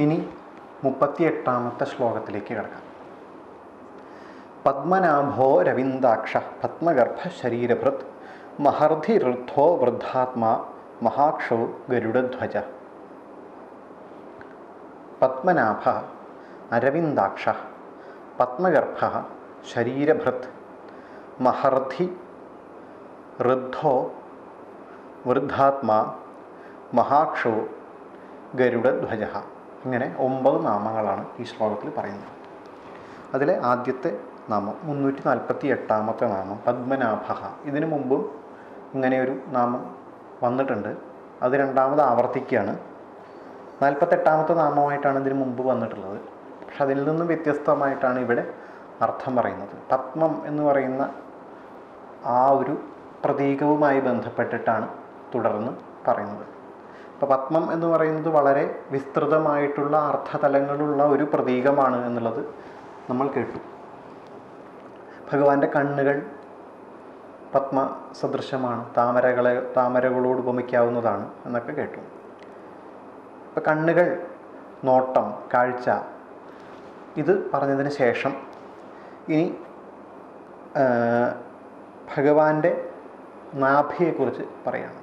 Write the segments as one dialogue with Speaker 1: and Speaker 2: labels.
Speaker 1: ഇനി മുപ്പത്തിയെട്ടാമത്തെ ശ്ലോകത്തിലേക്ക് കിടക്കാം. പത്മനാഭോ രവിന്ദാക്ഷ പത്മഗർഭ ശരീരഭൃത് മഹർധി ഋദ്ധോ വൃദ്ധാത്മാ മഹാക്ഷോ ഗരുഡധ്വജ. പത്മനാഭ അരവിന്ദാക്ഷ പത്മഗർഭ ശരീരഭൃത് മഹർധി ഋദ്ധോ വൃദ്ധാത്മാ മഹാക്ഷോ ഗരുഡധ്വജ. ഇങ്ങനെ ഒമ്പത് നാമങ്ങളാണ് ഈ ശ്ലോകത്തിൽ പറയുന്നത്. അതിലെ ആദ്യത്തെ നാമം മുന്നൂറ്റി നാൽപ്പത്തി എട്ടാമത്തെ നാമം പത്മനാഭ ഇതിനു മുമ്പും ഇങ്ങനെയൊരു നാമം വന്നിട്ടുണ്ട്. അത് രണ്ടാമത് ആവർത്തിക്കുകയാണ്. നാൽപ്പത്തെട്ടാമത്തെ നാമമായിട്ടാണ് ഇതിനു മുമ്പ് വന്നിട്ടുള്ളത്. പക്ഷെ അതിൽ നിന്നും വ്യത്യസ്തമായിട്ടാണ് ഇവിടെ അർത്ഥം പറയുന്നത്. പത്മം എന്ന് പറയുന്ന ആ ഒരു പ്രതീകവുമായി ബന്ധപ്പെട്ടിട്ടാണ് തുടർന്ന് പറയുന്നത്. അപ്പോൾ പത്മം എന്ന് പറയുന്നത് വളരെ വിസ്തൃതമായിട്ടുള്ള അർത്ഥതലങ്ങളുള്ള ഒരു പ്രതീകമാണ് എന്നുള്ളത് നമ്മൾ കേട്ടു. ഭഗവാന്റെ കണ്ണുകൾ പത്മ സദൃശമാണ് താമരകളെ താമരകളോട് ഉപമിക്കാവുന്നതാണ് എന്നൊക്കെ കേട്ടു. ഇപ്പം കണ്ണുകൾ നോട്ടം കാഴ്ച ഇത് പറഞ്ഞതിന് ശേഷം ഇനി ഭഗവാന്റെ നാഭിയെക്കുറിച്ച് പറയാണ്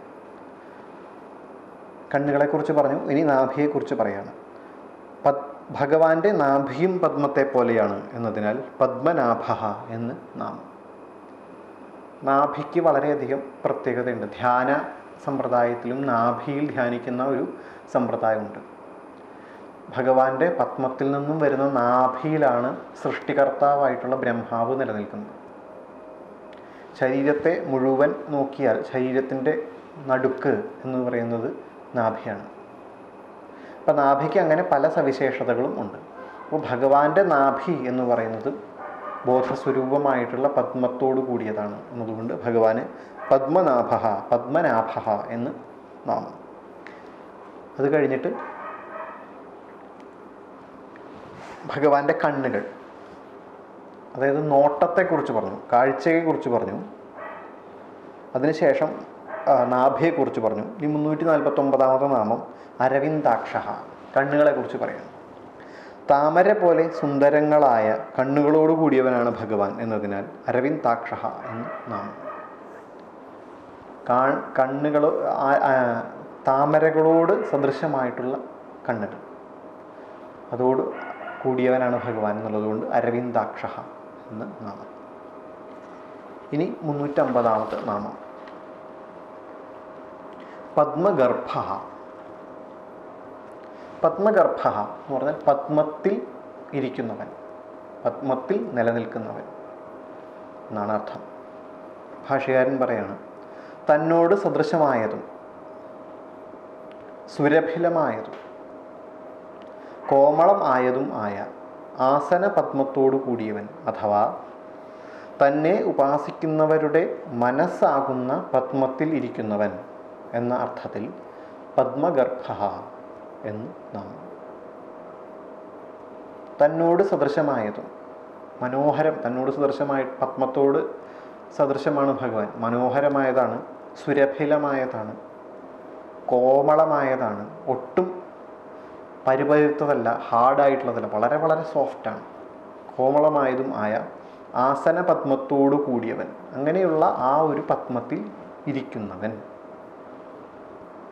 Speaker 1: കണ്ണുകളെക്കുറിച്ച് പറഞ്ഞു ഇനി നാഭിയെക്കുറിച്ച് പറയാണ്. പത് ഭഗവാന്റെ നാഭിയും പത്മത്തെ പോലെയാണ് എന്നതിനാൽ പത്മനാഭ എന്ന് നാമം. നാഭിക്ക് വളരെയധികം പ്രത്യേകതയുണ്ട്. ധ്യാന സമ്പ്രദായത്തിലും നാഭിയിൽ ധ്യാനിക്കുന്ന ഒരു സമ്പ്രദായമുണ്ട്. ഭഗവാന്റെ പത്മത്തിൽ നിന്നും വരുന്ന നാഭിയിലാണ് സൃഷ്ടികർത്താവായിട്ടുള്ള ബ്രഹ്മാവ് നിലനിൽക്കുന്നത്. ശരീരത്തെ മുഴുവൻ നോക്കിയാൽ ശരീരത്തിന്റെ നടുക്ക് എന്ന് പറയുന്നത് നാഭിയാണ്. അപ്പം നാഭിക്ക് അങ്ങനെ പല സവിശേഷതകളും ഉണ്ട്. അപ്പോൾ ഭഗവാന്റെ നാഭി എന്ന് പറയുന്നത് ബോധസ്വരൂപമായിട്ടുള്ള പത്മത്തോടു കൂടിയതാണ് എന്നതുകൊണ്ട് ഭഗവാന് പത്മനാഭ പത്മനാഭ എന്ന് നാമം. അത് കഴിഞ്ഞിട്ട് ഭഗവാന്റെ കണ്ണുകൾ. അതായത് നോട്ടത്തെക്കുറിച്ച് പറഞ്ഞു കാഴ്ചയെക്കുറിച്ച് പറഞ്ഞു. അതിനുശേഷം നാഭിയെക്കുറിച്ച് പറഞ്ഞു. ഈ മുന്നൂറ്റി നാൽപ്പത്തി ഒമ്പതാമത്തെ നാമം അരവിന്ദാക്ഷ കണ്ണുകളെക്കുറിച്ച് പറയുന്നു. താമര പോലെ സുന്ദരങ്ങളായ കണ്ണുകളോട് കൂടിയവനാണ് ഭഗവാൻ എന്നതിനാൽ അരവിന്ദാക്ഷ എന്ന് നാമം. കാ കണ്ണുകൾ താമരകളോട് സദൃശമായിട്ടുള്ള കണ്ണുകൾ. അതോട് കൂടിയവനാണ് ഭഗവാൻ എന്നുള്ളതുകൊണ്ട് അരവിന്ദാക്ഷ എന്ന് നാമം. ഇനി മുന്നൂറ്റമ്പതാമത്തെ നാമം പത്മഗർഭ. പത്മഗർഭ എന്ന് പറഞ്ഞാൽ പത്മത്തിൽ ഇരിക്കുന്നവൻ പത്മത്തിൽ നിലനിൽക്കുന്നവൻ എന്നാണ് അർത്ഥം. ഭാഷകാരൻ പറയാണ് തന്നോട് സദൃശമായതും സുരഭിലമായതും കോമളം ആയതും ആയ ആസന പത്മത്തോടു കൂടിയവൻ അഥവാ തന്നെ ഉപാസിക്കുന്നവരുടെ മനസ്സാകുന്ന പത്മത്തിൽ ഇരിക്കുന്നവൻ എന്ന അർത്ഥത്തിൽ പത്മഗർഭ എന്ന് നാം തന്നോട് സദൃശമായതും മനോഹരം തന്നോട് സദൃശമായ പത്മത്തോട് സദൃശമാണ് ഭഗവാൻ. മനോഹരമായതാണ് സുരഭിലമായതാണ് കോമളമായതാണ് ഒട്ടും പരിപരുത്തതല്ല ഹാർഡായിട്ടുള്ളതല്ല വളരെ വളരെ സോഫ്റ്റാണ്. കോമളമായതും ആയ ആസന പത്മത്തോടു കൂടിയവൻ. അങ്ങനെയുള്ള ആ ഒരു പത്മത്തിൽ ഇരിക്കുന്നവൻ.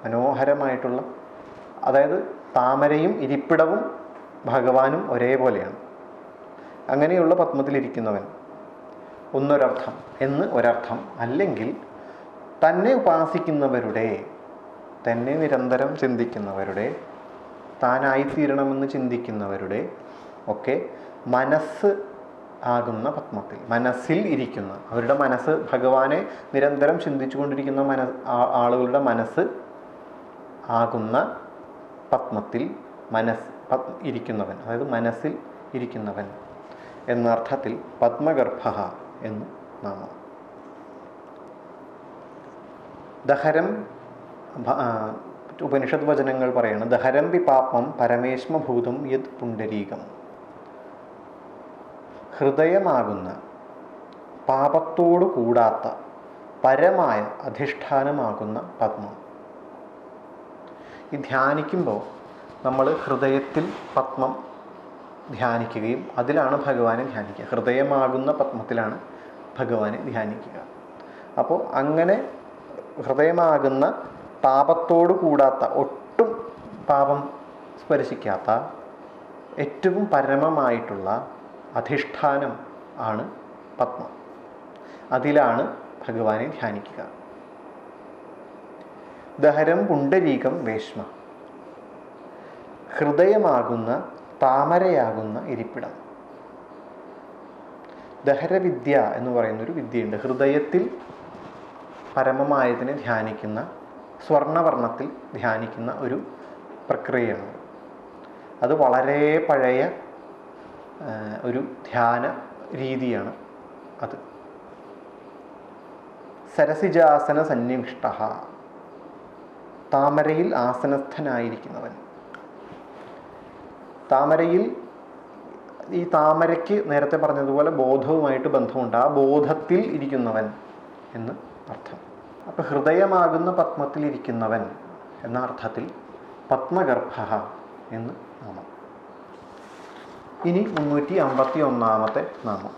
Speaker 1: മനോഹരമായിട്ടുള്ള അതായത് താമരയും ഇരിപ്പിടവും ഭഗവാനും ഒരേപോലെയാണ്. അങ്ങനെയുള്ള പത്മത്തിലിരിക്കുന്നവൻ ഒന്നൊരർത്ഥം എന്ന് ഒരർത്ഥം. അല്ലെങ്കിൽ തന്നെ ഉപാസിക്കുന്നവരുടെ തന്നെ നിരന്തരം ചിന്തിക്കുന്നവരുടെ താനായിത്തീരണമെന്ന് ചിന്തിക്കുന്നവരുടെ ഒക്കെ മനസ്സ് ആകുന്ന പത്മത്തിൽ മനസ്സിൽ ഇരിക്കുന്ന അവരുടെ മനസ്സ് ഭഗവാനെ നിരന്തരം ചിന്തിച്ചുകൊണ്ടിരിക്കുന്ന മന ആളുകളുടെ മനസ്സ് ആകുന്ന പത്മത്തിൽ മനസ് ഇരിക്കുന്നവൻ അതായത് മനസ്സിൽ ഇരിക്കുന്നവൻ എന്ന അർത്ഥത്തിൽ പത്മഗർഭ എന്ന് നാമം. ദഹരം ഉപനിഷത് വചനങ്ങൾ പറയുന്നത് ദഹരം വി പാപം പരമേശ്മഭൂതം യത് പുണ്ടരീകം ഹൃദയമാകുന്ന പാപത്തോടു കൂടാത്ത പരമായ അധിഷ്ഠാനമാകുന്ന പത്മം. ഈ ധ്യാനിക്കുമ്പോൾ നമ്മൾ ഹൃദയത്തിൽ പത്മം ധ്യാനിക്കുകയും അതിലാണ് ഭഗവാനെ ധ്യാനിക്കുക. ഹൃദയമാകുന്ന പത്മത്തിലാണ് ഭഗവാനെ ധ്യാനിക്കുക. അപ്പോൾ അങ്ങനെ ഹൃദയമാകുന്ന പാപത്തോട് കൂടാത്ത ഒട്ടും പാപം സ്പർശിക്കാത്ത ഏറ്റവും പരമമായിട്ടുള്ള അധിഷ്ഠാനം ആണ് പത്മം. അതിലാണ് ഭഗവാനെ ധ്യാനിക്കുക. ദഹരം പുണ്ടരീകം വേഷ്മ. ഹൃദയമാകുന്ന താമരയാകുന്ന ഇരിപ്പിടം. ദഹരവിദ്യ എന്ന് പറയുന്ന ഒരു വിദ്യയുണ്ട്. ഹൃദയത്തിൽ പരമമായതിനെ ധ്യാനിക്കുന്ന സ്വർണവർണത്തിൽ ധ്യാനിക്കുന്ന ഒരു പ്രക്രിയയാണ്. അത് വളരെ പഴയ ഒരു ധ്യാന രീതിയാണ് അത്. സരസിജാസന സന്നിവിഷ്ട. താമരയിൽ ആസനസ്ഥനായിരിക്കുന്നവൻ. താമരയിൽ ഈ താമരയ്ക്ക് നേരത്തെ പറഞ്ഞതുപോലെ ബോധവുമായിട്ട് ബന്ധമുണ്ട്. ആ ബോധത്തിൽ ഇരിക്കുന്നവൻ എന്ന് അർത്ഥം. അപ്പോൾ ഹൃദയമാകുന്ന പത്മത്തിൽ ഇരിക്കുന്നവൻ എന്ന അർത്ഥത്തിൽ പത്മഗർഭ എന്ന് നാമം. ഇനി മുന്നൂറ്റി അമ്പത്തി ഒന്നാമത്തെ നാമം.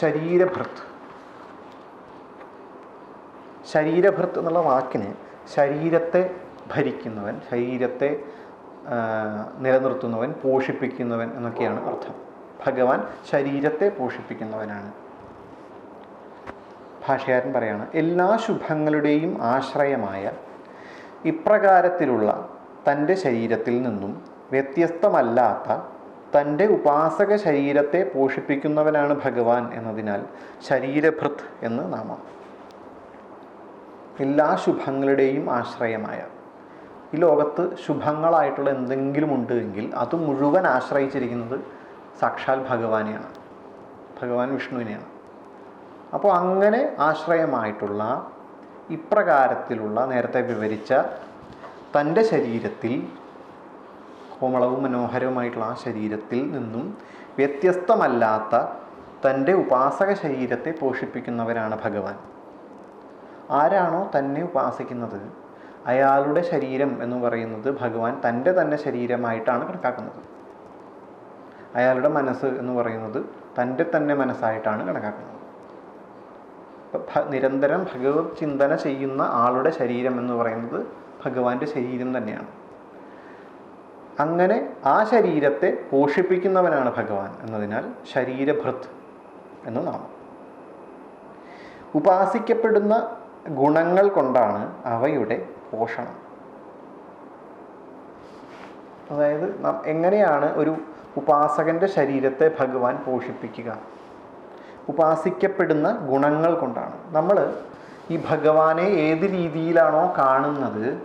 Speaker 1: ശരീരഭൃത് ശരീരഭൃത് എന്നുള്ള വാക്കിന് ശരീരത്തെ ഭരിക്കുന്നവൻ ശരീരത്തെ നിലനിർത്തുന്നവൻ പോഷിപ്പിക്കുന്നവൻ എന്നൊക്കെയാണ് അർത്ഥം. ഭഗവാൻ ശരീരത്തെ പോഷിപ്പിക്കുന്നവനാണ്. ഭാഷകാരൻ പറയാണ് എല്ലാ ശുഭങ്ങളുടെയും ആശ്രയമായ ഇപ്രകാരത്തിലുള്ള തന്റെ ശരീരത്തിൽ നിന്നും വ്യത്യസ്തമല്ലാത്ത തന്റെ ഉപാസക ശരീരത്തെ പോഷിപ്പിക്കുന്നവനാണ് ഭഗവാൻ എന്നതിനാൽ ശരീരഭൃത് എന്ന് നാമം. എല്ലാ ശുഭങ്ങളുടെയും ആശ്രയമായ. ഈ ലോകത്ത് ശുഭങ്ങളായിട്ടുള്ള എന്തെങ്കിലും ഉണ്ട് എങ്കിൽ അത് മുഴുവൻ ആശ്രയിച്ചിരിക്കുന്നത് സാക്ഷാൽ ഭഗവാനെയാണ്. ഭഗവാൻ വിഷ്ണുവിനെയാണ്. അപ്പോൾ അങ്ങനെ ആശ്രയമായിട്ടുള്ള ഇപ്രകാരത്തിലുള്ള നേരത്തെ വിവരിച്ച തന്റെ ശരീരത്തിൽ കോമളവും മനോഹരവുമായിട്ടുള്ള ആ ശരീരത്തിൽ നിന്നും വ്യത്യസ്തമല്ലാത്ത തന്റെ ഉപാസക ശരീരത്തെ പോഷിപ്പിക്കുന്നവരാണ് ഭഗവാൻ. ആരാണോ തന്നെ ഉപാസിക്കുന്നത്? അയാളുടെ ശരീരം എന്ന് പറയുന്നത് ഭഗവാൻ തന്റെ തന്നെ ശരീരമായിട്ടാണ് കണക്കാക്കുന്നത്. അയാളുടെ മനസ്സ് എന്ന് പറയുന്നത് തന്റെ തന്നെ മനസ്സായിട്ടാണ് കണക്കാക്കുന്നത്. നിരന്തരം ഭഗവത് ചിന്തന ചെയ്യുന്ന ആളുടെ ശരീരം എന്ന് പറയുന്നത് ഭഗവാന്റെ ശരീരം തന്നെയാണ്. അങ്ങനെ ആ ശരീരത്തെ പോഷിപ്പിക്കുന്നവനാണ് ഭഗവാൻ എന്നതിനാൽ ശരീരഭൃത് എന്ന് നാമം. ഉപാസിക്കപ്പെടുന്ന ഗുണങ്ങൾ കൊണ്ടാണ് അവയുടെ പോഷണം. അതായത് എങ്ങനെയാണ് ഒരു ഉപാസകന്റെ ശരീരത്തെ ഭഗവാൻ പോഷിപ്പിക്കുക? ഉപാസിക്കപ്പെടുന്ന ഗുണങ്ങൾ കൊണ്ടാണ്. നമ്മൾ ഈ ഭഗവാനെ ഏത് രീതിയിലാണോ കാണുന്നത്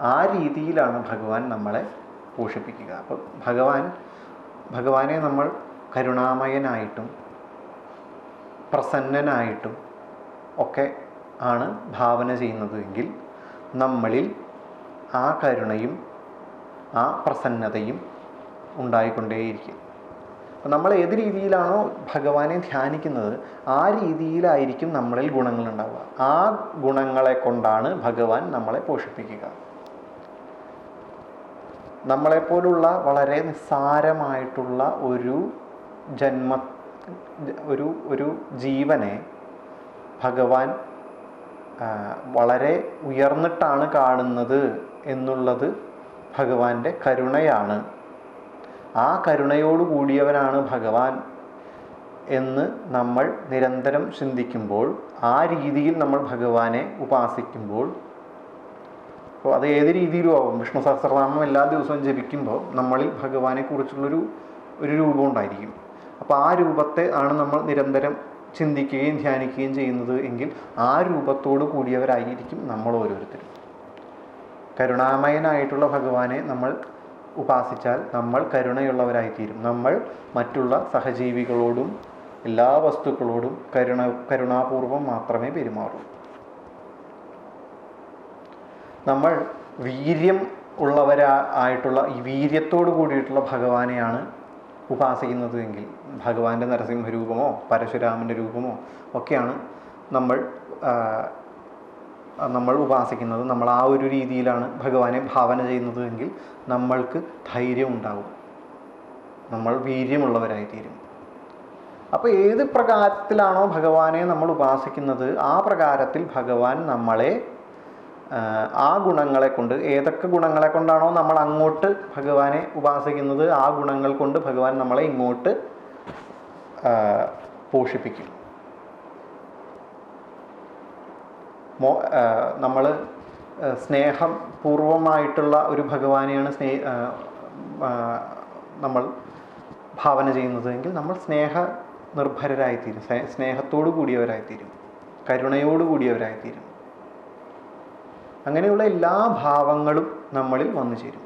Speaker 1: ആ രീതിയിലാണ് ഭഗവാൻ നമ്മളെ പോഷിപ്പിക്കുക. അപ്പം ഭഗവാൻ ഭഗവാനെ നമ്മൾ കരുണാമയനായിട്ടും പ്രസന്നനായിട്ടും ഒക്കെ ആണ് ഭാവന ചെയ്യുന്നതെങ്കിൽ നമ്മളിൽ ആ കരുണയും ആ പ്രസന്നതയും ഉണ്ടായിക്കൊണ്ടേയിരിക്കും. നമ്മൾ ഏത് രീതിയിലാണോ ഭഗവാനെ ധ്യാനിക്കുന്നത് ആ രീതിയിലായിരിക്കും നമ്മളിൽ ഗുണങ്ങൾ ഉണ്ടാവുക. ആ ഗുണങ്ങളെ കൊണ്ടാണ് ഭഗവാൻ നമ്മളെ പോഷിപ്പിക്കുക. നമ്മളെപ്പോലുള്ള വളരെ നിസ്സാരമായിട്ടുള്ള ഒരു ജന്മ ഒരു ഒരു ജീവനെ ഭഗവാൻ വളരെ ഉയർന്നിട്ടാണ് കാണുന്നത് എന്നുള്ളത് ഭഗവാന്റെ കരുണയാണ്. ആ കരുണയോട് കൂടിയവനാണ് ഭഗവാൻ എന്ന് നമ്മൾ നിരന്തരം ചിന്തിക്കുമ്പോൾ ആ രീതിയിൽ നമ്മൾ ഭഗവാനെ ഉപാസിക്കുമ്പോൾ അപ്പോൾ അത് ഏത് രീതിയിലും ആവും. വിഷ്ണു സഹസ്രനാമം എല്ലാ ദിവസവും ജപിക്കുമ്പോൾ നമ്മളിൽ ഭഗവാനെ കുറിച്ചുള്ളൊരു ഒരു രൂപം ഉണ്ടായിരിക്കും. അപ്പോൾ ആ രൂപത്തെ ആണ് നമ്മൾ നിരന്തരം ചിന്തിക്കുകയും ധ്യാനിക്കുകയും ചെയ്യുന്നത് എങ്കിൽ ആ രൂപത്തോട് കൂടിയവരായിരിക്കും നമ്മൾ ഓരോരുത്തരും. കരുണാമയനായിട്ടുള്ള ഭഗവാനെ നമ്മൾ ഉപാസിച്ചാൽ നമ്മൾ കരുണയുള്ളവരായിത്തീരും. നമ്മൾ മറ്റുള്ള സഹജീവികളോടും എല്ലാ വസ്തുക്കളോടും കരുണ കരുണാപൂർവം മാത്രമേ പെരുമാറൂ. നമ്മൾ വീര്യം ഉള്ളവരായിട്ടുള്ള ഈ വീര്യത്തോട് കൂടിയിട്ടുള്ള ഭഗവാനെയാണ് ഉപാസിക്കുന്നത് എങ്കിൽ ഭഗവാന്റെ നരസിംഹരൂപമോ പരശുരാമന്റെ രൂപമോ ഒക്കെയാണ് നമ്മൾ നമ്മൾ ഉപാസിക്കുന്നത്. നമ്മൾ ആ ഒരു രീതിയിലാണ് ഭഗവാനെ ഭാവന ചെയ്യുന്നത് എങ്കിൽ നമ്മൾക്ക് ധൈര്യം ഉണ്ടാകും നമ്മൾ വീര്യമുള്ളവരായി തീരും അപ്പോൾ ഏത് പ്രകാരത്തിലാണോ ഭഗവാനെ നമ്മൾ ഉപാസിക്കുന്നത് ആ പ്രകാരത്തിൽ ഭഗവാൻ നമ്മളെ ആ, ഗുണങ്ങളെ കൊണ്ട് ഏതൊക്കെ ഗുണങ്ങളെ കൊണ്ടാണോ നമ്മൾ അങ്ങോട്ട് ഭഗവാനെ ഉപാസിക്കുന്നത് ആ ഗുണങ്ങൾ കൊണ്ട് ഭഗവാൻ നമ്മളെ ഇങ്ങോട്ട് പോഷിപ്പിക്കും. മോ നമ്മൾ സ്നേഹം പൂർവമായിട്ടുള്ള ഒരു ഭഗവാനെയാണ് സ്നേഹ നമ്മൾ ഭാവന ചെയ്യുന്നതെങ്കിൽ നമ്മൾ സ്നേഹ നിർഭരരായിത്തീരും സ്നേ- സ്നേഹത്തോടു കൂടിയവരായിത്തീരും. കരുണയോടു കൂടിയവരായിത്തീരും. അങ്ങനെയുള്ള എല്ലാ ഭാവങ്ങളും നമ്മളിൽ വന്നു ചേരും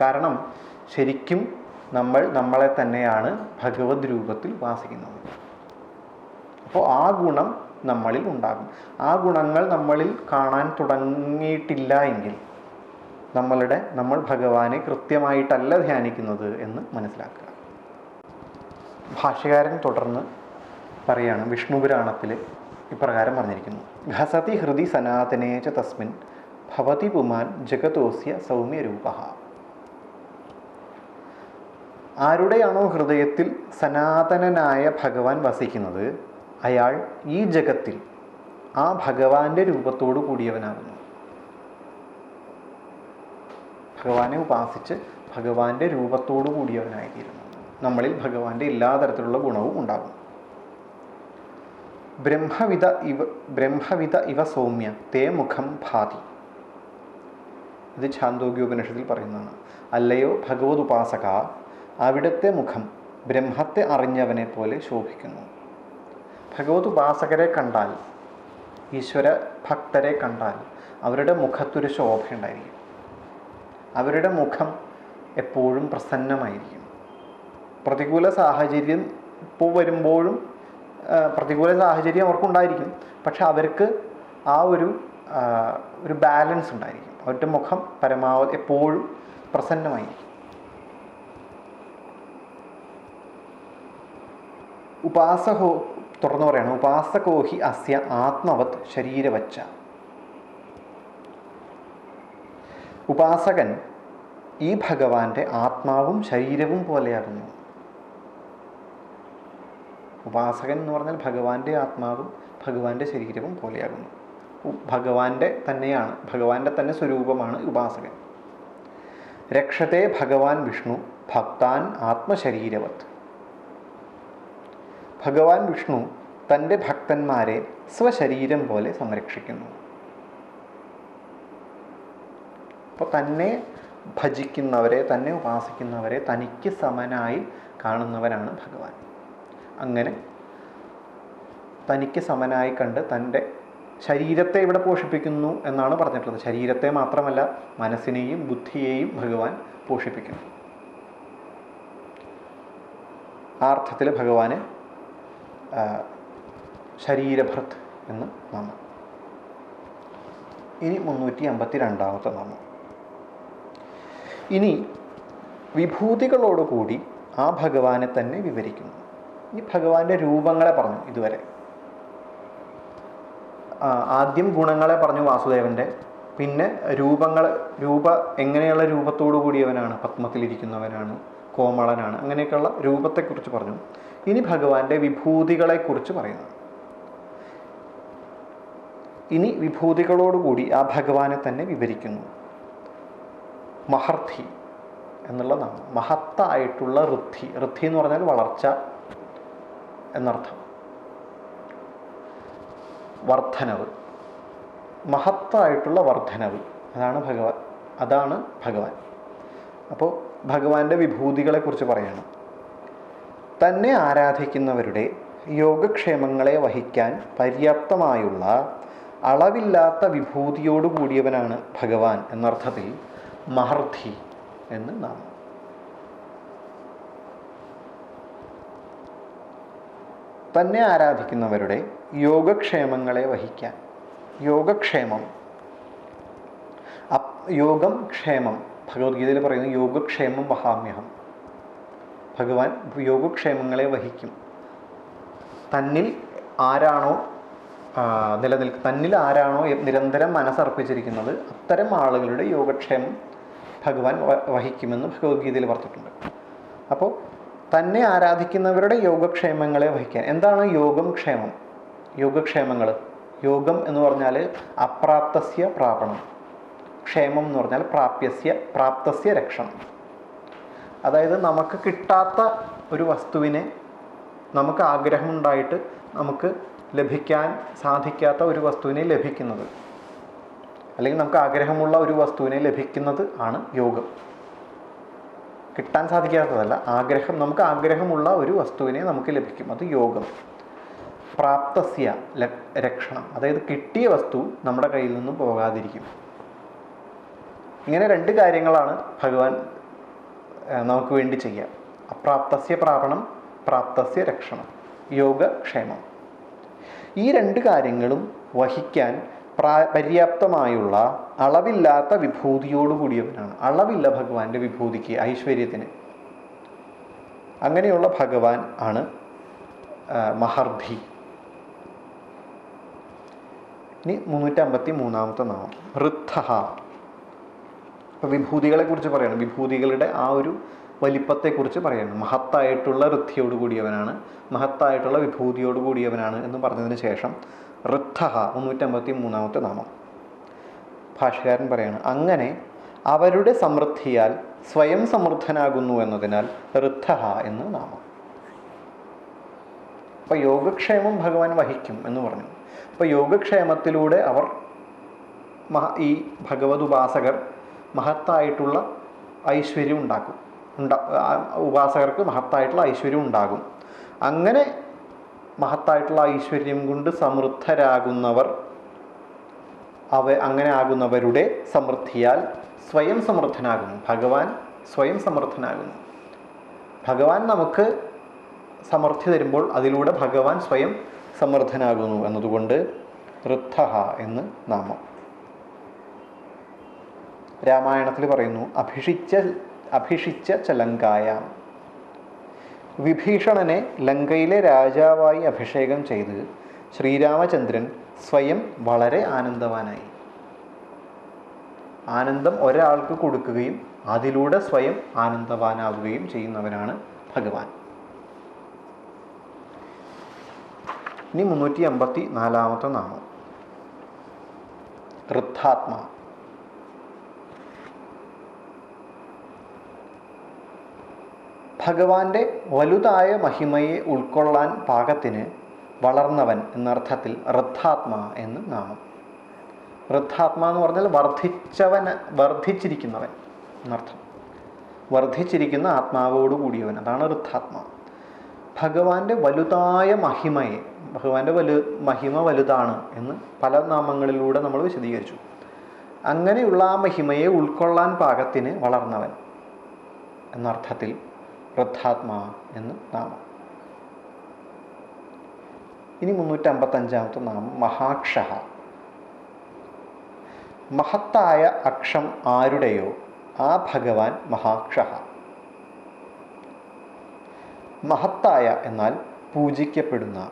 Speaker 1: കാരണം ശരിക്കും നമ്മൾ നമ്മളെ തന്നെയാണ് ഭഗവത് രൂപത്തിൽ ഉപാസിക്കുന്നത് അപ്പോൾ ആ ഗുണം നമ്മളിൽ ഉണ്ടാകും. ആ ഗുണങ്ങൾ നമ്മളിൽ കാണാൻ തുടങ്ങിയിട്ടില്ല എങ്കിൽ നമ്മളുടെ നമ്മൾ ഭഗവാനെ കൃത്യമായിട്ടല്ല ധ്യാനിക്കുന്നത് എന്ന് മനസ്സിലാക്കുക. ഭാഷ്യകാരൻ തുടർന്ന് പറയാണ് വിഷ്ണു പുരാണത്തിൽ ഇപ്രകാരം പറഞ്ഞിരിക്കുന്നു. ഘസതി ഹൃദി സനാതനേ ച തസ്മിൻ ഭവതി പുമാൻ ജഗതോസ്യ സൗമ്യരൂപ. ആരുടെയാണോ ഹൃദയത്തിൽ സനാതനനായ ഭഗവാൻ വസിക്കുന്നത്? അയാൾ ഈ ജഗത്തിൽ ആ ഭഗവാന്റെ രൂപത്തോടു കൂടിയവനാകുന്നു. ഭഗവാനെ ഉപാസിച്ച് ഭഗവാന്റെ രൂപത്തോടു കൂടിയവനായിത്തീരുന്നു. നമ്മളിൽ ഭഗവാന്റെ എല്ലാ തരത്തിലുള്ള ഗുണവും ഉണ്ടാകും ബ്രഹ്മവിധ ഇവ ബ്രഹ്മവിധ ഇവ സൗമ്യ തേ മുഖം ഭാതി. ഇത് ഛാന്തോഗ്യോപനിഷത്തിൽ പറയുന്നതാണ്. അല്ലയോ ഭഗവത് ഉപാസക അവിടുത്തെ മുഖം ബ്രഹ്മത്തെ അറിഞ്ഞവനെ പോലെ ശോഭിക്കുന്നു. ഭഗവത് ഉപാസകരെ കണ്ടാൽ ഈശ്വര ഭക്തരെ കണ്ടാൽ അവരുടെ മുഖത്തൊരു ശോഭയുണ്ടായിരിക്കും അവരുടെ മുഖം എപ്പോഴും പ്രസന്നമായിരിക്കും. പ്രതികൂല സാഹചര്യം ഇപ്പോൾ വരുമ്പോഴും പ്രതികൂല സാഹചര്യം അവർക്കുണ്ടായിരിക്കും. പക്ഷെ അവർക്ക് ആ ഒരു ഒരു ബാലൻസ് ഉണ്ടായിരിക്കും. അവരുടെ മുഖം പരമാവധി എപ്പോഴും പ്രസന്നമായിരിക്കും. ഉപാസഹോ തുറന്നു പറയണം ഉപാസകോഹി അസ്യ ആത്മവത് ശരീരവച്ച. ഉപാസകൻ ഈ ഭഗവാന്റെ ആത്മാവും ശരീരവും പോലെയാകുന്നു. ഉപാസകൻ എന്ന് പറഞ്ഞാൽ ഭഗവാന്റെ ആത്മാവും ഭഗവാന്റെ ശരീരവും പോലെയാകുന്നു. ഭഗവാന്റെ തന്നെയാണ് ഭഗവാന്റെ തന്നെ സ്വരൂപമാണ് ഉപാസകൻ. രക്ഷത്തെ ഭഗവാൻ വിഷ്ണു ഭക്താൻ ആത്മശരീരവത്. ഭഗവാൻ വിഷ്ണു തന്റെ ഭക്തന്മാരെ സ്വശരീരം പോലെ സംരക്ഷിക്കുന്നു. അപ്പോൾ തന്നെ ഭജിക്കുന്നവരെ തന്നെ ഉപാസിക്കുന്നവരെ തനിക്ക് സമനായി കാണുന്നവനാണ് ഭഗവാൻ. അങ്ങനെ തനിക്ക് സമനായി കണ്ട് തന്റെ ശരീരത്തെ ഇവിടെ പോഷിപ്പിക്കുന്നു എന്നാണ് പറഞ്ഞിട്ടുള്ളത്. ശരീരത്തെ മാത്രമല്ല മനസ്സിനെയും ബുദ്ധിയെയും ഭഗവാൻ പോഷിപ്പിക്കുന്നു. ആ അർത്ഥത്തിൽ ഭഗവാന് ശരീരഭൃത് എന്ന് നാമം. ഇനി മുന്നൂറ്റി അമ്പത്തി രണ്ടാമത്തെ നാമം. ഇനി വിഭൂതികളോടുകൂടി ആ ഭഗവാനെ തന്നെ വിവരിക്കുന്നു. ഈ ഭഗവാന്റെ രൂപങ്ങളെ പറഞ്ഞു ഇതുവരെ. ആദ്യം ഗുണങ്ങളെ പറഞ്ഞു വാസുദേവന്റെ പിന്നെ രൂപങ്ങൾ രൂപ എങ്ങനെയുള്ള രൂപത്തോടു കൂടിയവനാണ് പത്മത്തിലിരിക്കുന്നവനാണ് കോമളനാണ് അങ്ങനെയൊക്കെയുള്ള രൂപത്തെക്കുറിച്ച് പറഞ്ഞു. ഇനി ഭഗവാന്റെ വിഭൂതികളെക്കുറിച്ച് പറയുന്നത് ഇനി വിഭൂതികളോടുകൂടി ആ ഭഗവാനെ തന്നെ വിവരിക്കുന്നു. മഹർത്തി എന്നുള്ള നാമം മഹത്തായിട്ടുള്ള ഋദ്ധി. ഋദ്ധി എന്ന് പറഞ്ഞാൽ വളർച്ച എന്നർത്ഥം. വർധനവ് മഹത്തായിട്ടുള്ള വർധനവ് അതാണ് ഭഗവാൻ അതാണ് ഭഗവാൻ. അപ്പോൾ ഭഗവാന്റെ വിഭൂതികളെക്കുറിച്ച് പറയണം. തന്നെ ആരാധിക്കുന്നവരുടെ യോഗക്ഷേമങ്ങളെ വഹിക്കാൻ പര്യാപ്തമായുള്ള അളവില്ലാത്ത വിഭൂതിയോടു കൂടിയവനാണ് ഭഗവാൻ എന്നർത്ഥത്തിൽ മഹർധി എന്ന് നാം തന്നെ ആരാധിക്കുന്നവരുടെ യോഗക്ഷേമങ്ങളെ വഹിക്കാൻ. യോഗക്ഷേമം. യോഗം ക്ഷേമം. ഭഗവത്ഗീതയിൽ പറയുന്നത് യോഗക്ഷേമം വഹാമ്യഹം. ഭഗവാൻ യോഗക്ഷേമങ്ങളെ വഹിക്കും. തന്നിൽ ആരാണോ നിലനിൽ തന്നിൽ ആരാണോ നിരന്തരം മനസ്സർപ്പിച്ചിരിക്കുന്നത് അത്തരം ആളുകളുടെ യോഗക്ഷേമം ഭഗവാൻ വഹിക്കുമെന്ന് ഭഗവത്ഗീതയിൽ പറഞ്ഞിട്ടുണ്ട്. അപ്പോൾ തന്നെ ആരാധിക്കുന്നവരുടെ യോഗക്ഷേമങ്ങളെ വഹിക്കാൻ എന്താണ് യോഗം ക്ഷേമം? യോഗക്ഷേമങ്ങൾ യോഗം എന്ന് പറഞ്ഞാൽ അപ്രാപ്തസ്യ പ്രാപണം. ക്ഷേമം എന്ന് പറഞ്ഞാൽ പ്രാപ്യസ്യ പ്രാപ്തസ്യ രക്ഷണം. അതായത് നമുക്ക് കിട്ടാത്ത ഒരു വസ്തുവിനെ നമുക്ക് ആഗ്രഹമുണ്ടായിട്ട് നമുക്ക് ലഭിക്കാൻ സാധിക്കാത്ത ഒരു വസ്തുവിനെ ലഭിക്കുന്നത്. അല്ലെങ്കിൽ നമുക്ക് ആഗ്രഹമുള്ള ഒരു വസ്തുവിനെ ലഭിക്കുന്നത് ആണ് യോഗം. കിട്ടാൻ സാധിക്കാത്തതല്ല ആഗ്രഹം നമുക്ക് ആഗ്രഹമുള്ള ഒരു വസ്തുവിനെ നമുക്ക് ലഭിക്കും. അത് യോഗം. പ്രാപ്തസ്യ രക്ഷണം. അതായത് കിട്ടിയ വസ്തു നമ്മുടെ കയ്യിൽ നിന്നും പോകാതിരിക്കും. ഇങ്ങനെ രണ്ട് കാര്യങ്ങളാണ് ഭഗവാൻ നമുക്ക് വേണ്ടി ചെയ്യാം. അപ്രാപ്തസ്യ പ്രാപണം പ്രാപ്തസ്യ രക്ഷണം യോഗക്ഷേമം. ഈ രണ്ട് കാര്യങ്ങളും വഹിക്കാൻ പ്രാ പര്യാപ്തമായുള്ള അളവില്ലാത്ത വിഭൂതിയോടുകൂടിയവനാണ് അളവില്ല ഭഗവാന്റെ വിഭൂതിക്ക് ഐശ്വര്യത്തിന്. അങ്ങനെയുള്ള ഭഗവാൻ ആണ് മഹർഭി. ഇനി മുന്നൂറ്റമ്പത്തി മൂന്നാമത്തെ നാമം. ഋദ്ധ ഇപ്പോൾ വിഭൂതികളെ കുറിച്ച് പറയണം. വിഭൂതികളുടെ ആ ഒരു വലിപ്പത്തെക്കുറിച്ച് പറയണം. മഹത്തായിട്ടുള്ള ഋദ്ധിയോട് കൂടിയവനാണ്. മഹത്തായിട്ടുള്ള വിഭൂതിയോട് കൂടിയവനാണ് എന്ന് പറഞ്ഞതിന് ശേഷം ഋദ്ധ മുന്നൂറ്റമ്പത്തി മൂന്നാമത്തെ നാമം. ഭാഷകാരൻ പറയാണ് അങ്ങനെ അവരുടെ സമൃദ്ധിയാൽ സ്വയം സമൃദ്ധനാകുന്നു എന്നതിനാൽ ഋദ്ധ എന്ന് നാമം. അപ്പോൾ യോഗക്ഷേമം ഭഗവാൻ വഹിക്കും എന്ന് പറഞ്ഞു. അപ്പോൾ യോഗക്ഷേമത്തിലൂടെ അവർ മഹ ഈ ഭഗവത് ഉപാസകർ മഹത്തായിട്ടുള്ള ഐശ്വര്യം ഉണ്ടാക്കും. ഉണ്ടാ ഉപാസകർക്ക് മഹത്തായിട്ടുള്ള ഐശ്വര്യം ഉണ്ടാകും. അങ്ങനെ മഹത്തായിട്ടുള്ള ഐശ്വര്യം കൊണ്ട് സമൃദ്ധരാകുന്നവർ അവ അങ്ങനെ ആകുന്നവരുടെ സമൃദ്ധിയാൽ സ്വയം സമൃദ്ധനാകുന്നു. ഭഗവാൻ സ്വയം സമൃദ്ധനാകുന്നു. ഭഗവാൻ നമുക്ക് സമൃദ്ധി തരുമ്പോൾ അതിലൂടെ ഭഗവാൻ സ്വയം സമൃദ്ധനാകുന്നു എന്നതുകൊണ്ട് ഋദ്ധ എന്ന് നാമം. രാമായണത്തിൽ പറയുന്നു അഭിഷിച്ച അഭിഷിച്ച ചലങ്കായ. വിഭീഷണനെ ലങ്കയിലെ രാജാവായി അഭിഷേകം ചെയ്ത് ശ്രീരാമചന്ദ്രൻ സ്വയം വളരെ ആനന്ദവാനായി. ആനന്ദം ഒരാൾക്ക് കൊടുക്കുകയും അതിലൂടെ സ്വയം ആനന്ദവാനാവുകയും ചെയ്യുന്നവനാണ് ഭഗവാൻ. ഇനി മുന്നൂറ്റി അമ്പത്തി നാലാമത്തെ നാമം. ഋദ്ധാത്മ. ഭഗവാന്റെ വലുതായ മഹിമയെ ഉൾക്കൊള്ളാൻ പാകത്തിന് വളർന്നവൻ എന്നർത്ഥത്തിൽ ഋദ്ധാത്മ എന്ന് നാമം. ഋദ്ധാത്മ എന്ന് പറഞ്ഞാൽ വർദ്ധിച്ചവൻ വർദ്ധിച്ചിരിക്കുന്നവൻ എന്നർത്ഥം. വർദ്ധിച്ചിരിക്കുന്ന ആത്മാവോട് കൂടിയവൻ അതാണ് ഋദ്ധാത്മ ഭഗവാന്റെ വലുതായ മഹിമയെ ഭഗവാന്റെ വലു മഹിമ വലുതാണ് എന്ന് പല നാമങ്ങളിലൂടെ നമ്മൾ വിശദീകരിച്ചു. അങ്ങനെയുള്ള ആ മഹിമയെ ഉൾക്കൊള്ളാൻ പാകത്തിന് വളർന്നവൻ എന്നർത്ഥത്തിൽ വൃദ്ധാത്മാ എന്ന് നാമം. ഇനി മുന്നൂറ്റമ്പത്തഞ്ചാമത്തെ നാമം മഹാക്ഷ മഹത്തായ അക്ഷം ആരുടെയോ? ആ ഭഗവാൻ മഹാക്ഷ മഹത്തായ എന്നാൽ പൂജിക്കപ്പെടുന്ന.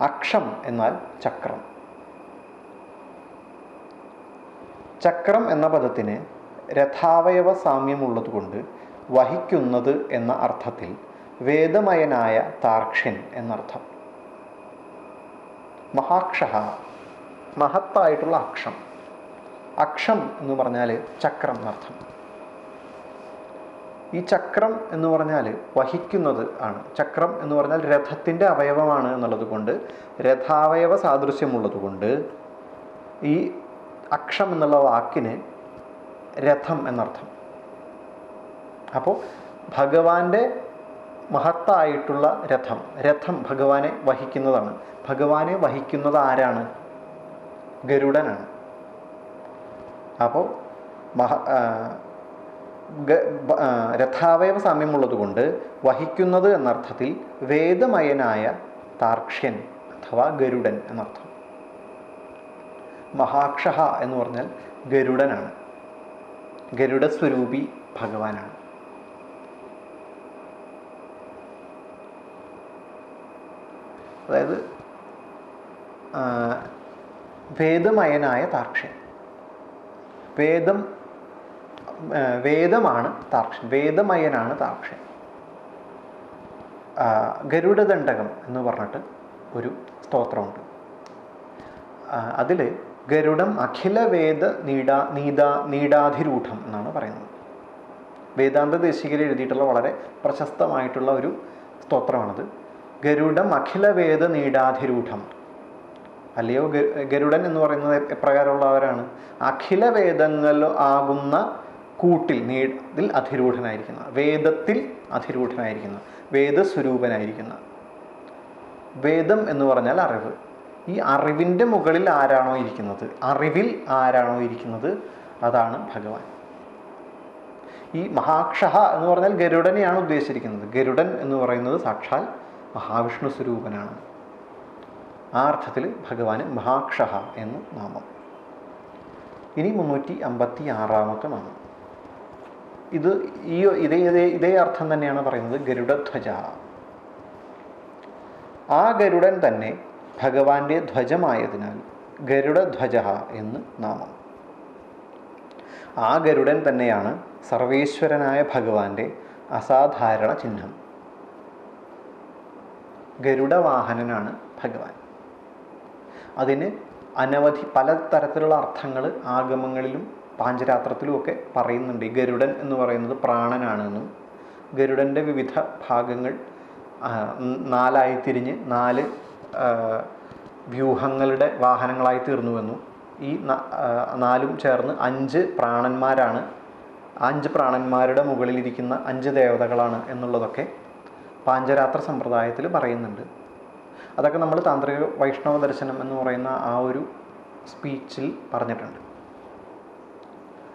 Speaker 1: അക്ഷം എന്നാൽ ചക്രം. ചക്രം എന്ന പദത്തിന് രഥാവയവ സാമ്യമുള്ളതുകൊണ്ട് വഹിക്കുന്നത് എന്ന അർത്ഥത്തിൽ വേദമയനായ താർക്ഷ്യൻ എന്നർത്ഥം. മഹാക്ഷ മഹത്തായിട്ടുള്ള അക്ഷം. അക്ഷം എന്ന് പറഞ്ഞാൽ ചക്രം എന്നർത്ഥം. ഈ ചക്രം എന്ന് പറഞ്ഞാൽ വഹിക്കുന്നത് ആണ്. ചക്രം എന്ന് പറഞ്ഞാൽ രഥത്തിന്റെ അവയവമാണ് എന്നുള്ളത് കൊണ്ട് രഥാവയവ സാദൃശ്യമുള്ളത് കൊണ്ട് ഈ അക്ഷം എന്നുള്ള വാക്കിന് രഥം എന്നർത്ഥം. അപ്പോൾ ഭഗവാന്റെ മഹത്തായിട്ടുള്ള രഥം രഥം ഭഗവാനെ വഹിക്കുന്നതാണ്. ഭഗവാനെ വഹിക്കുന്നത് ആരാണ്? ഗരുഡനാണ്. അപ്പോൾ മഹ രഥാവയവ സാമ്യമുള്ളത് കൊണ്ട് വഹിക്കുന്നത് എന്നർത്ഥത്തിൽ വേദമയനായ താർക്ഷ്യൻ അഥവാ ഗരുഡൻ എന്നർത്ഥം. മഹാക്ഷഹ എന്ന് പറഞ്ഞാൽ ഗരുഡനാണ്. ഗരുഡസ്വരൂപി ഭഗവാനാണ്. അതായത് വേദമയനായ താർക്ഷ്യൻ വേദം വേദമാണ് താർക്ഷ്യൻ വേദമയനാണ് താർക്ഷ്യൻ ആ, ഗരുഡദണ്ഡകം എന്ന് പറഞ്ഞിട്ട് ഒരു സ്തോത്രമുണ്ട്. അതിൽ ഗരുഡം അഖിലവേദ നീടാ നീതാ നീടാധിരൂഢം എന്നാണ് പറയുന്നത്. വേദാന്ത ദേശികർ എഴുതിയിട്ടുള്ള വളരെ പ്രശസ്തമായിട്ടുള്ള ഒരു സ്തോത്രമാണത്. ഗരുഡം അഖിലവേദ നീടാധിരൂഢം. അല്ലയോ? ഗരുഡൻ എന്ന് പറയുന്നത് എപ്രകാരമുള്ളവരാണ് അഖില വേദങ്ങൾ ആകുന്ന കൂട്ടിൽ നീടത്തിൽ അധിരൂഢനായിരിക്കുന്ന. വേദത്തിൽ അധിരൂഢനായിരിക്കുന്ന. വേദസ്വരൂപനായിരിക്കുന്ന. വേദം എന്ന് പറഞ്ഞാൽ അറിവ്. ഈ അറിവിന്റെ മുകളിൽ ആരാണോ ഇരിക്കുന്നത്? അറിവിൽ ആരാണോ ഇരിക്കുന്നത്? അതാണ് ഭഗവാൻ. ഈ മഹാക്ഷഹ എന്ന് പറഞ്ഞാൽ ഗരുഡനെയാണ് ഉദ്ദേശിച്ചിരിക്കുന്നത്. ഗരുഡൻ എന്ന് പറയുന്നത് സാക്ഷാൽ മഹാവിഷ്ണു സ്വരൂപനാണ് ആ അർത്ഥത്തിൽ ഭഗവാന് മഹാക്ഷഹ എന്ന് നാമം. ഇനി മുന്നൂറ്റി അമ്പത്തി ആറാമത്തെ നാമം. ഇത് ഈ ഇതേ ഇതേ ഇതേ അർത്ഥം തന്നെയാണ് പറയുന്നത് ഗരുഡധ്വജ. ആ ഗരുഡൻ തന്നെ ഭഗവാന്റെ ധ്വജമായതിനാൽ ഗരുഡധ്വജ എന്ന് നാമം. ആ ഗരുഡൻ തന്നെയാണ് സർവേശ്വരനായ ഭഗവാന്റെ അസാധാരണ ചിഹ്നം. ഗരുഡവാഹനനാണ് ഭഗവാൻ. അതിന് അനവധി പല തരത്തിലുള്ള അർത്ഥങ്ങൾ ആഗമങ്ങളിലും പാഞ്ചരാത്രത്തിലും ഒക്കെ പറയുന്നുണ്ട്. ഈ ഗരുഡൻ എന്ന് പറയുന്നത് പ്രാണനാണെന്നും. ഗരുഡന്റെ വിവിധ ഭാഗങ്ങൾ നാലായി തിരിഞ്ഞ് നാല് വ്യൂഹങ്ങളുടെ വാഹനങ്ങളായി തീർന്നുവെന്നും ഈ നാലും ചേർന്ന് അഞ്ച് പ്രാണന്മാരാണ്. അഞ്ച് പ്രാണന്മാരുടെ മുകളിലിരിക്കുന്ന അഞ്ച് ദേവതകളാണ് എന്നുള്ളതൊക്കെ പാഞ്ചരാത്ര സമ്പ്രദായത്തിൽ പറയുന്നുണ്ട്. അതൊക്കെ നമ്മൾ താന്ത്രിക വൈഷ്ണവ ദർശനം എന്ന് പറയുന്ന ആ ഒരു സ്പീച്ചിൽ പറഞ്ഞിട്ടുണ്ട്.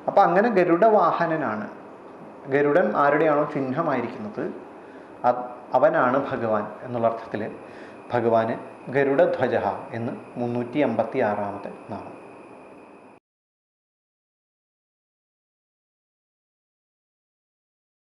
Speaker 1: അപ്പം അങ്ങനെ ഗരുഡ വാഹനനാണ് ഗരുഡൻ ആരുടെയാണോ ചിഹ്നമായിരിക്കുന്നത്? അവനാണ് ഭഗവാൻ എന്നുള്ള അർത്ഥത്തിൽ ഭഗവാന് ഗരുഡധ്വജ എന്ന് മുന്നൂറ്റി അമ്പത്തി ആറാമത്തെ നാമം.